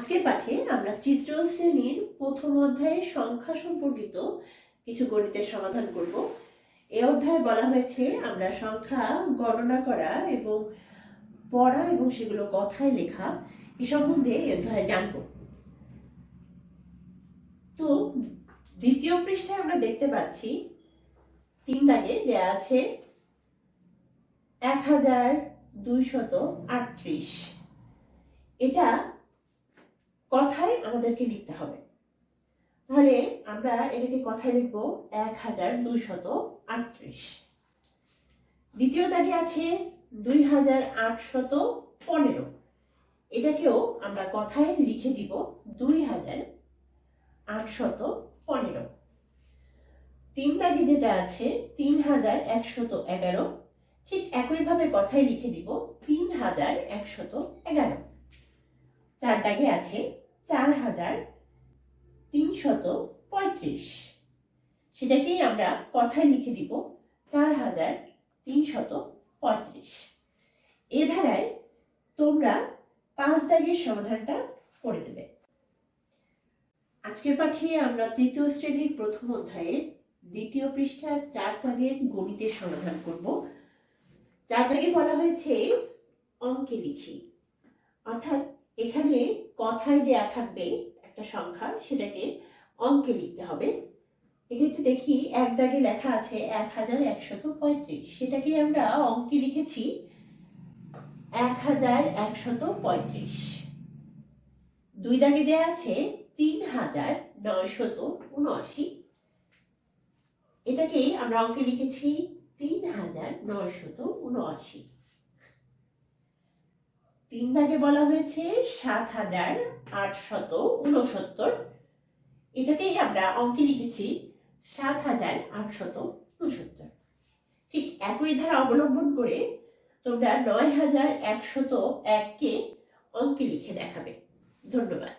আজকের পাঠে আমরা তৃতীয় শ্রেণির প্রথম অধ্যায়ের সংখ্যা সম্পর্কিত কিছু গণিতের সমাধান করব। এ অধ্যায়ে বলা হয়েছে, আমরা সংখ্যা গণনা করা এবং পড়া এবং সেগুলো কথায় লেখা এ সম্বন্ধে এই অধ্যায়ে জানব। তো দ্বিতীয় পৃষ্ঠায় আমরা দেখতে পাচ্ছি, তিন দাগে দেয়া আছে এক হাজার দুইশত আটত্রিশ। এটা কথায় আমাদেরকে লিখতে হবে। তাহলে আমরা এটাকে কথায় লিখব এক হাজার দুইশত আটত্রিশ। দ্বিতীয় দাগে আছে দুই হাজার আটশত পনেরো। এটাকেও আমরা কথায় লিখে দিব দুই হাজার আটশত পনেরো। তিন দাগে যেটা আছে তিন হাজার একশত এগারো, ঠিক একইভাবে কথায় লিখে দিব তিন হাজার একশত এগারো। চার দাগে আছে চার হাজার তিনশত পঁয়ত্রিশ। সেটাকেই আমরা কথায় লিখে দিব চার হাজার তিনশত পঁয়ত্রিশ। এ ধারায় তোমরা পাঁচ দাগের সমাধানটা করে দেবে। আজকের পাঠে আমরা তৃতীয় শ্রেণির প্রথম অধ্যায়ের দ্বিতীয় পৃষ্ঠার চার দাগের গণিতের সমাধান করব। চার দাগে বলা হয়েছে অঙ্কে লিখি। অর্থাৎ এখানে কথায় দেয়া থাকবে একটা সংখ্যা, সেটাকে অঙ্কে লিখতে হবে। এক্ষেত্রে দেখি এক দাগে লেখা আছে এক হাজার একশত পঁয়ত্রিশ। সেটাকে আমরা অঙ্কে লিখেছি এক হাজার একশত পঁয়ত্রিশ। দুই দাগে দেয়া আছে তিন হাজার নয়শত উনআশি। এটাকেই আমরা অঙ্কে লিখেছি তিন হাজার নয়শত উনআশি। তিন বলা হয়েছে সাত হাজার আটশত উনসত্তর এটাতেই আমরা অঙ্কে লিখেছি সাত হাজার আটশত উনসত্তর ঠিক একই ধারা অবলম্বন করে তোমরা নয় হাজার একশত এককে অঙ্কে লিখে দেখাবে। ধন্যবাদ।